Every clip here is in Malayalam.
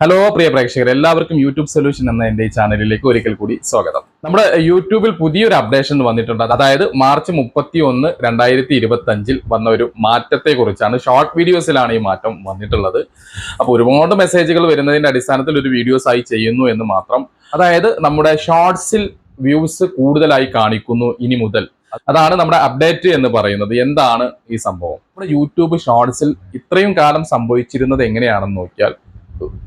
ഹലോ പ്രിയ പ്രേക്ഷകർ എല്ലാവർക്കും യൂട്യൂബ് സൊല്യൂഷൻ എന്ന എന്റെ ഈ ചാനലിലേക്ക് ഒരിക്കൽ കൂടി സ്വാഗതം. നമ്മുടെ യൂട്യൂബിൽ പുതിയൊരു അപ്ഡേഷൻ വന്നിട്ടുണ്ട്. അതായത് മാർച്ച് മുപ്പത്തി ഒന്ന് രണ്ടായിരത്തി ഇരുപത്തി അഞ്ചിൽ വന്ന ഒരു മാറ്റത്തെ കുറിച്ചാണ് ഷോർട്ട് വീഡിയോസിലാണ് ഈ മാറ്റം വന്നിട്ടുള്ളത്. അപ്പോൾ ഒരുപാട് മെസ്സേജുകൾ വരുന്നതിന്റെ അടിസ്ഥാനത്തിൽ ഒരു വീഡിയോസ് ആയി ചെയ്യുന്നു എന്ന് മാത്രം. അതായത് നമ്മുടെ ഷോർട്സിൽ വ്യൂസ് കൂടുതലായി കാണിക്കുന്നു ഇനി മുതൽ. അതാണ് നമ്മുടെ അപ്ഡേറ്റ് എന്ന് പറയുന്നത്. എന്താണ് ഈ സംഭവം? നമ്മുടെ യൂട്യൂബ് ഷോർട്സിൽ ഇത്രയും കാലം സംഭവിച്ചിരുന്നത് എങ്ങനെയാണെന്ന് നോക്കിയാൽ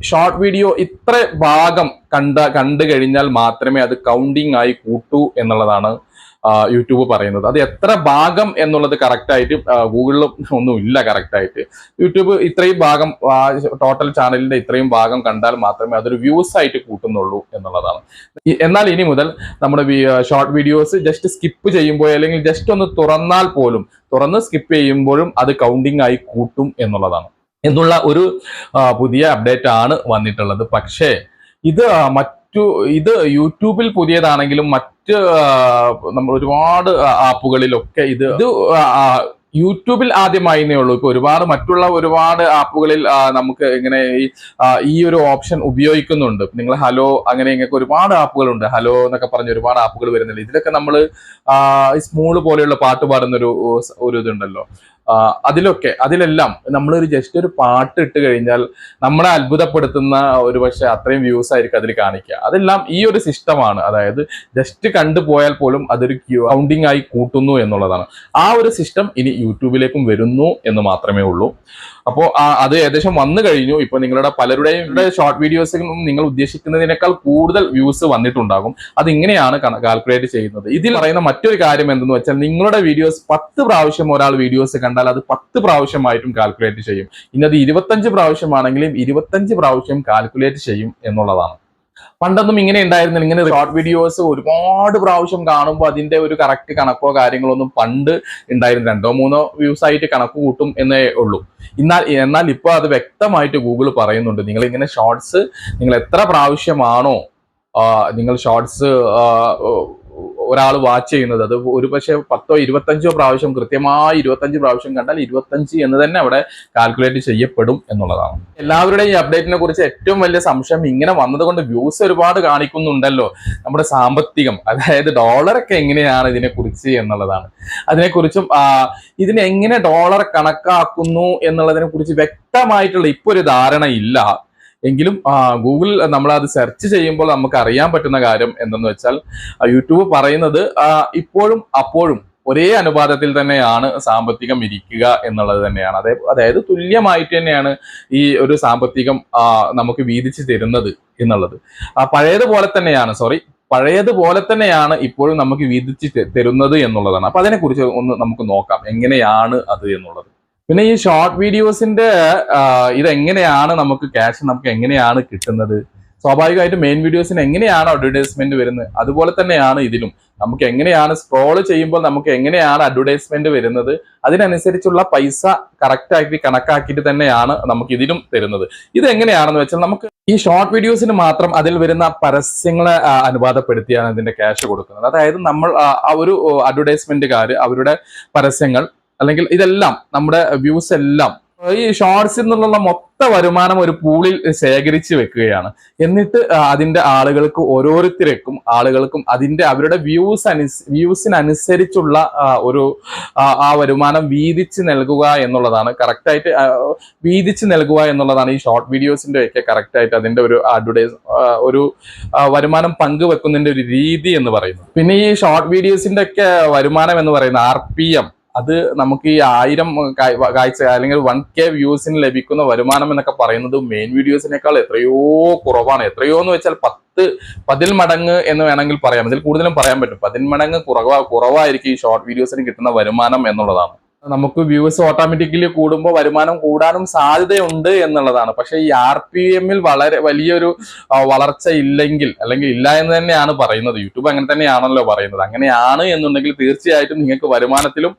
ഷോർട്ട് വീഡിയോ ഇത്ര ഭാഗം കണ്ട കണ്ടു കഴിഞ്ഞാൽ മാത്രമേ അത് കൗണ്ടിങ് ആയി കൂട്ടൂ എന്നുള്ളതാണ് യൂട്യൂബ് പറയുന്നത്. അത് എത്ര ഭാഗം എന്നുള്ളത് കറക്റ്റായിട്ട് ഗൂഗിളിലും ഒന്നും ഇല്ല കറക്റ്റായിട്ട് യൂട്യൂബ് ഇത്രയും ഭാഗം ടോട്ടൽ ചാനലിന്റെ ഇത്രയും ഭാഗം കണ്ടാൽ മാത്രമേ അതൊരു വ്യൂസ് ആയിട്ട് കൂട്ടുന്നുള്ളൂ എന്നുള്ളതാണ്. എന്നാൽ ഇനി മുതൽ നമ്മുടെ ഷോർട്ട് വീഡിയോസ് ജസ്റ്റ് സ്കിപ്പ് ചെയ്യുമ്പോൾ അല്ലെങ്കിൽ ജസ്റ്റ് ഒന്ന് തുറന്നാൽ പോലും തുറന്ന് സ്കിപ്പ് ചെയ്യുമ്പോഴും അത് കൗണ്ടിങ് ആയി കൂട്ടും എന്നുള്ളതാണ്. എന്നുള്ള ഒരു പുതിയ അപ്ഡേറ്റ് ആണ് വന്നിട്ടുള്ളത്. പക്ഷേ ഇത് മറ്റു ഇത് യൂട്യൂബിൽ പുതിയതാണെങ്കിലും മറ്റ് നമ്മൾ ഒരുപാട് ആപ്പുകളിലൊക്കെ ഇത് ഇത് യൂട്യൂബിൽ ആദ്യമായി യൂട്യൂബിൽ ആദ്യമായിന്നേ ഉള്ളൂ. ഇപ്പൊ ഒരുപാട് മറ്റുള്ള ഒരുപാട് ആപ്പുകളിൽ നമുക്ക് ഇങ്ങനെ ഈ ഒരു ഓപ്ഷൻ ഉപയോഗിക്കുന്നുണ്ട്. നിങ്ങൾ ഹലോ അങ്ങനെ ഇങ്ങനെ ഒരുപാട് ആപ്പുകളുണ്ട്. ഹലോ എന്നൊക്കെ പറഞ്ഞ ഒരുപാട് ആപ്പുകൾ വരുന്നുണ്ട്. ഇതിലൊക്കെ നമ്മൾ സ്മൂൾ പോലെയുള്ള പാട്ട് പാടുന്ന ഒരു ഒരു ഇതുണ്ടല്ലോ. അതിലൊക്കെ അതിലെല്ലാം നമ്മളൊരു ജസ്റ്റ് ഒരു പാട്ട് ഇട്ട് കഴിഞ്ഞാൽ നമ്മളെ അത്ഭുതപ്പെടുത്തുന്ന ഒരു പക്ഷെ അത്രയും വ്യൂസ് ആയിരിക്കും അതിൽ കാണിക്കുക. അതെല്ലാം ഈ ഒരു സിസ്റ്റമാണ് അതായത് ജസ്റ്റ് കണ്ടുപോയാൽ പോലും അതൊരു കൗണ്ടിങ് ആയി കൂട്ടുന്നു എന്നുള്ളതാണ്. ആ ഒരു സിസ്റ്റം ഇനി യൂട്യൂബിലേക്കും വരുന്നു എന്ന് മാത്രമേ ഉള്ളൂ. അപ്പോൾ അത് ഏകദേശം വന്നു കഴിഞ്ഞു. ഇപ്പൊ നിങ്ങളുടെ പലരുടെയും ഷോർട്ട് വീഡിയോസ് നിങ്ങൾ ഉദ്ദേശിക്കുന്നതിനേക്കാൾ കൂടുതൽ വ്യൂസ് വന്നിട്ടുണ്ടാകും. അത് ഇങ്ങനെയാണ് കാൽക്കുലേറ്റ് ചെയ്യുന്നത്. ഇതിൽ പറയുന്ന മറ്റൊരു കാര്യം എന്തെന്ന് വെച്ചാൽ നിങ്ങളുടെ വീഡിയോസ് പത്ത് പ്രാവശ്യം ഒരാൾ വീഡിയോസ് കണ്ടാൽ അത് പത്ത് പ്രാവശ്യമായിട്ടും കാൽക്കുലേറ്റ് ചെയ്യും. ഇന്നത് ഇരുപത്തഞ്ച് പ്രാവശ്യമാണെങ്കിലും ഇരുപത്തഞ്ച് പ്രാവശ്യം കാൽക്കുലേറ്റ് ചെയ്യും എന്നുള്ളതാണ്. പണ്ടൊന്നും ഇങ്ങനെ ഉണ്ടായിരുന്നില്ല. ഇങ്ങനെ ഷോർട്ട് വീഡിയോസ് ഒരുപാട് പ്രാവശ്യം കാണുമ്പോൾ അതിന്റെ ഒരു കറക്റ്റ് കണക്കോ കാര്യങ്ങളോ ഒന്നും പണ്ട് ഉണ്ടായിരുന്നു രണ്ടോ മൂന്നോ വ്യൂസ് ആയിട്ട് കണക്ക് കൂട്ടും എന്നേ ഉള്ളൂ. എന്നാൽ എന്നാൽ ഇപ്പോൾ അത് വ്യക്തമായിട്ട് ഗൂഗിൾ പറയുന്നുണ്ട്. നിങ്ങൾ ഇങ്ങനെ ഷോർട്സ് നിങ്ങൾ എത്ര പ്രാവശ്യമാണോ നിങ്ങൾ ഷോർട്സ് ഒരാൾ വാച്ച് ചെയ്യുന്നത്. അത് ഒരു പക്ഷേ പത്തോ ഇരുപത്തഞ്ചോ പ്രാവശ്യം കൃത്യമായി ഇരുപത്തഞ്ച് പ്രാവശ്യം കണ്ടാൽ ഇരുപത്തഞ്ച് എന്ന് തന്നെ അവിടെ കാൽക്കുലേറ്റ് ചെയ്യപ്പെടും എന്നുള്ളതാണ്. എല്ലാവരുടെയും ഈ അപ്ഡേറ്റിനെ കുറിച്ച് ഏറ്റവും വലിയ സംശയം ഇങ്ങനെ വന്നതുകൊണ്ട് വ്യൂസ് ഒരുപാട് കാണിക്കുന്നുണ്ടല്ലോ. നമ്മുടെ സാമ്പത്തികം അതായത് ഡോളറൊക്കെ എങ്ങനെയാണ് ഇതിനെ കുറിച്ച് എന്നുള്ളതാണ്. അതിനെക്കുറിച്ചും ഇതിനെങ്ങനെ ഡോളർ കണക്കാക്കുന്നു എന്നുള്ളതിനെ കുറിച്ച് വ്യക്തമായിട്ടുള്ള ഇപ്പൊ ഒരു ധാരണ ഇല്ല എങ്കിലും ഗൂഗിൾ നമ്മൾ അത് സെർച്ച് ചെയ്യുമ്പോൾ നമുക്ക് അറിയാൻ പറ്റുന്ന കാര്യം എന്തെന്ന് വെച്ചാൽ യൂട്യൂബ് പറയുന്നത് ഇപ്പോഴും അപ്പോഴും ഒരേ അനുപാതത്തിൽ തന്നെയാണ് സാമ്പത്തികം ഇരിക്കുക എന്നുള്ളത് തന്നെയാണ്. അതേ അതായത് തുല്യമായിട്ട് തന്നെയാണ് ഈ ഒരു സാമ്പത്തികം നമുക്ക് വീതിച്ച് തരുന്നത് എന്നുള്ളത്. പഴയതുപോലെ തന്നെയാണ് സോറി പഴയതുപോലെ തന്നെയാണ് ഇപ്പോഴും നമുക്ക് വീതിച്ച് തരുന്നത് എന്നുള്ളതാണ്. അപ്പൊ അതിനെക്കുറിച്ച് ഒന്ന് നമുക്ക് നോക്കാം എങ്ങനെയാണ് അത് എന്നുള്ളത്. പിന്നെ ഈ ഷോർട്ട് വീഡിയോസിന്റെ ഇതെങ്ങനെയാണ് നമുക്ക് ക്യാഷ് നമുക്ക് എങ്ങനെയാണ് കിട്ടുന്നത്? സ്വാഭാവികമായിട്ടും മെയിൻ വീഡിയോസിന് എങ്ങനെയാണ് അഡ്വർടൈസ്മെന്റ് വരുന്നത്? അതുപോലെ തന്നെയാണ് ഇതിലും. നമുക്ക് എങ്ങനെയാണ് സ്ക്രോൾ ചെയ്യുമ്പോൾ നമുക്ക് എങ്ങനെയാണ് അഡ്വർടൈസ്മെന്റ് വരുന്നത്? അതിനനുസരിച്ചുള്ള പൈസ കറക്റ്റ് ആക്കി കണക്കാക്കിയിട്ട് തന്നെയാണ് നമുക്ക് ഇതിലും തരുന്നത്. ഇത് എങ്ങനെയാണെന്ന് വെച്ചാൽ നമുക്ക് ഈ ഷോർട്ട് വീഡിയോസിന് മാത്രം അതിൽ വരുന്ന പരസ്യങ്ങളെ അനുവാദപ്പെടുത്തിയാണ് ഇതിന്റെ ക്യാഷ് കൊടുക്കുന്നത്. അതായത് നമ്മൾ ആ ഒരു അഡ്വർടൈസ്മെന്റുകാർ അവരുടെ പരസ്യങ്ങൾ അല്ലെങ്കിൽ ഇതെല്ലാം നമ്മുടെ വ്യൂസ് എല്ലാം ഈ ഷോർട്സിൽ നിന്നുള്ള മൊത്ത വരുമാനം ഒരു പൂളിൽ ശേഖരിച്ച് വെക്കുകയാണ്. എന്നിട്ട് അതിന്റെ ആളുകൾക്ക് ഓരോരുത്തർക്കും ആളുകൾക്കും അതിന്റെ അവരുടെ വ്യൂസ് അനുസ് വ്യൂസിനനുസരിച്ചുള്ള ഒരു ആ, വരുമാനം വീതിച്ച് നൽകുക എന്നുള്ളതാണ്. കറക്റ്റായിട്ട് വീതിച്ച് നൽകുക എന്നുള്ളതാണ് ഈ ഷോർട്ട് വീഡിയോസിന്റെ ഒക്കെ കറക്റ്റായിട്ട് അതിന്റെ ഒരു അഡ്വർടൈസ് ഒരു വരുമാനം പങ്കുവെക്കുന്നതിന്റെ ഒരു രീതി എന്ന് പറയുന്നത്. പിന്നെ ഈ ഷോർട്ട് വീഡിയോസിന്റെ ഒക്കെ വരുമാനം എന്ന് പറയുന്നത് ആർ അത് നമുക്ക് ഈ ആയിരം കാഴ്ച അല്ലെങ്കിൽ വൺ കെ വ്യൂസിന് ലഭിക്കുന്ന വരുമാനം എന്നൊക്കെ പറയുന്നത് മെയിൻ വീഡിയോസിനേക്കാൾ എത്രയോ കുറവാണ്. എത്രയോ എന്ന് വെച്ചാൽ പത്ത് പതിൽ മടങ്ങ് എന്ന് വേണമെങ്കിൽ പറയാം. ഇതിൽ കൂടുതലും പറയാൻ പറ്റും. പതിൽ മടങ്ങ് കുറവാ കുറവായിരിക്കും ഈ ഷോർട്ട് വീഡിയോസിന് കിട്ടുന്ന വരുമാനം എന്നുള്ളതാണ്. നമുക്ക് വ്യൂസ് ഓട്ടോമാറ്റിക്കലി കൂടുമ്പോൾ വരുമാനം കൂടാനും സാധ്യതയുണ്ട് എന്നുള്ളതാണ്. പക്ഷെ ഈ ആർ പി എമ്മിൽ വളരെ വലിയൊരു വളർച്ച ഇല്ലെങ്കിൽ അല്ലെങ്കിൽ ഇല്ല എന്ന് തന്നെയാണ് പറയുന്നത്. യൂട്യൂബ് അങ്ങനെ തന്നെയാണല്ലോ പറയുന്നത്. അങ്ങനെയാണ് എന്നുണ്ടെങ്കിൽ തീർച്ചയായിട്ടും നിങ്ങൾക്ക് വരുമാനത്തിലും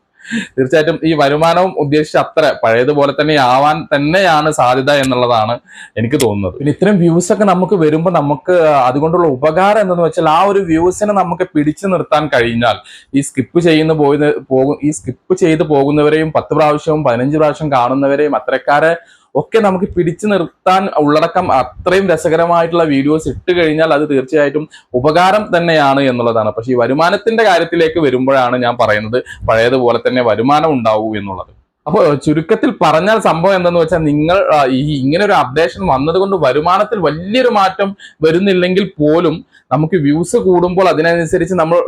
തീർച്ചയായിട്ടും ഈ വരുമാനവും ഉദ്ദേശിച്ച അത്ര പഴയതുപോലെ തന്നെ ആവാൻ തന്നെയാണ് സാധ്യത എന്നുള്ളതാണ് എനിക്ക് തോന്നുന്നത്. പിന്നെ ഇത്തരം വ്യൂസ് ഒക്കെ നമുക്ക് വരുമ്പോൾ നമുക്ക് അതുകൊണ്ടുള്ള ഉപകാരം എന്തെന്ന് വെച്ചാൽ ആ ഒരു വ്യൂസിനെ നമുക്ക് പിടിച്ചു നിർത്താൻ കഴിഞ്ഞാൽ ഈ സ്കിപ്പ് ചെയ്യുന്ന പോയി പോകും ഈ സ്കിപ്പ് ചെയ്ത് പോകുന്നവരെയും പത്ത് പ്രാവശ്യവും പതിനഞ്ച് പ്രാവശ്യം കാണുന്നവരെയും അത്തരക്കാരെ ഒക്കെ നമുക്ക് പിടിച്ചു നിർത്താൻ ഉള്ളടക്കം അത്രയും രസകരമായിട്ടുള്ള വീഡിയോസ് ഇട്ട് കഴിഞ്ഞാൽ അത് തീർച്ചയായിട്ടും ഉപകാരം തന്നെയാണ് എന്നുള്ളതാണ്. പക്ഷേ ഈ വരുമാനത്തിന്റെ കാര്യത്തിലേക്ക് വരുമ്പോഴാണ് ഞാൻ പറയുന്നത് പഴയതുപോലെ തന്നെ വരുമാനം ഉണ്ടാവൂ എന്നുള്ളത്. അപ്പോൾ ചുരുക്കത്തിൽ പറഞ്ഞാൽ സംഭവം എന്തെന്ന് വെച്ചാൽ നിങ്ങൾ ഈ ഇങ്ങനെ ഒരു അപ്ഡേഷൻ വന്നതുകൊണ്ട് വരുമാനത്തിൽ വലിയൊരു മാറ്റം വരുന്നില്ലെങ്കിൽ പോലും നമുക്ക് വ്യൂസ് കൂടുമ്പോൾ അതിനനുസരിച്ച് നമ്മൾ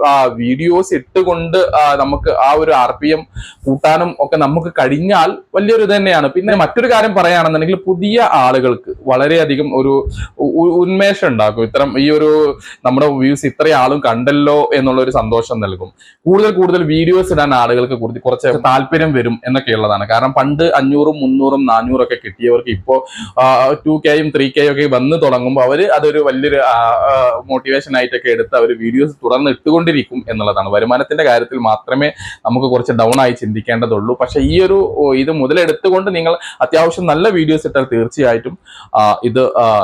വീഡിയോസ് ഇട്ടുകൊണ്ട് നമുക്ക് ആ ഒരു ആർ പി എം കൂട്ടാനും ഒക്കെ നമുക്ക് കഴിഞ്ഞാൽ വലിയൊരു തന്നെയാണ്. പിന്നെ മറ്റൊരു കാര്യം പറയുകയാണെന്നുണ്ടെങ്കിൽ പുതിയ ആളുകൾക്ക് വളരെയധികം ഒരു ഉന്മേഷം ഉണ്ടാക്കും. ഇത്തരം ഈ ഒരു നമ്മുടെ വ്യൂസ് ഇത്രയും ആളും കണ്ടല്ലോ എന്നുള്ള ഒരു സന്തോഷം നൽകും. കൂടുതൽ കൂടുതൽ വീഡിയോസ് ഇടാൻ ആളുകൾക്ക് കുറച്ച് താല്പര്യം വരും എന്നൊക്കെയുള്ളതാണ് കാരണം പണ്ട് അഞ്ഞൂറും മുന്നൂറും നാനൂറും ഒക്കെ കിട്ടിയവർക്ക് ഇപ്പോൾ ടു കെയും ത്രീ കെയും ഒക്കെ വന്ന് തുടങ്ങുമ്പോൾ അവർ അതൊരു വലിയൊരു മോട്ടിവേഷൻ ആയിട്ടൊക്കെ എടുത്ത് അവർ വീഡിയോസ് തുടർന്ന് ഇട്ടുകൊണ്ടിരിക്കും എന്നുള്ളതാണ്. വരുമാനത്തിന്റെ കാര്യത്തിൽ മാത്രമേ നമുക്ക് കുറച്ച് ഡൗൺ ആയി ചിന്തിക്കേണ്ടതുള്ളൂ. പക്ഷെ ഈ ഒരു ഇത് മുതലെടുത്തുകൊണ്ട് നിങ്ങൾ അത്യാവശ്യം നല്ല വീഡിയോസ് ഇട്ടാൽ തീർച്ചയായിട്ടും ഇത്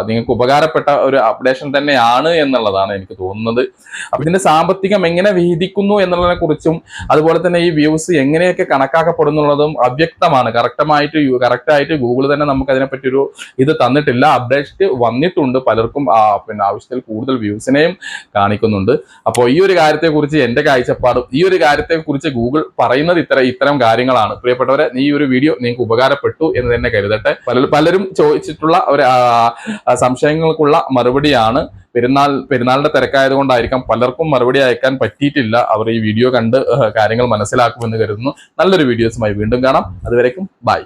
നിങ്ങൾക്ക് ഉപകാരപ്പെട്ട ഒരു അപ്ഡേഷൻ തന്നെയാണ് എന്നുള്ളതാണ് എനിക്ക് തോന്നുന്നത്. അപ്പൊ ഇതിന്റെ സാമ്പത്തികം എങ്ങനെ വിഹിതിക്കുന്നു എന്നുള്ളതിനെ കുറിച്ചും അതുപോലെ തന്നെ ഈ വ്യൂസ് എങ്ങനെയൊക്കെ കണക്കാക്കപ്പെടുന്നുള്ളതും അവ്യക്തമാണ്. കറക്റ്റമായിട്ട് കറക്റ്റ് ആയിട്ട് ഗൂഗിൾ തന്നെ നമുക്ക് അതിനെപ്പറ്റി ഒരു ഇത് തന്നിട്ടില്ല. അപ്ഡേറ്റ് വന്നിട്ടുണ്ട് പലർക്കും പിന്നെ ആവശ്യത്തിൽ കൂടുതൽ വ്യൂസിനെയും കാണിക്കുന്നുണ്ട്. അപ്പോൾ ഈ ഒരു കാര്യത്തെക്കുറിച്ച് എന്റെ കാഴ്ചപ്പാടും ഈ ഒരു കാര്യത്തെക്കുറിച്ച് ഗൂഗിൾ പറയുന്നത് ഇത്തരം ഇത്തരം കാര്യങ്ങളാണ്. പ്രിയപ്പെട്ടവരെ ഈ ഒരു വീഡിയോ നിങ്ങൾക്ക് ഉപകാരപ്പെട്ടു എന്ന് തന്നെ കരുതട്ടെ. പല പലരും ചോദിച്ചിട്ടുള്ള ഒരു സംശയങ്ങൾക്കുള്ള മറുപടിയാണ് പെരുന്നാൾ പെരുന്നാളിന്റെ തിരക്കായതുകൊണ്ടായിരിക്കാം പലർക്കും മറുപടി അയക്കാൻ പറ്റിയിട്ടില്ല. അവർ ഈ വീഡിയോ കണ്ട് കാര്യങ്ങൾ മനസ്സിലാക്കുമെന്ന് കരുതുന്നു. നല്ലൊരു വീഡിയോസുമായി വീണ്ടും കാണാം. അതുവരേക്കും ബൈ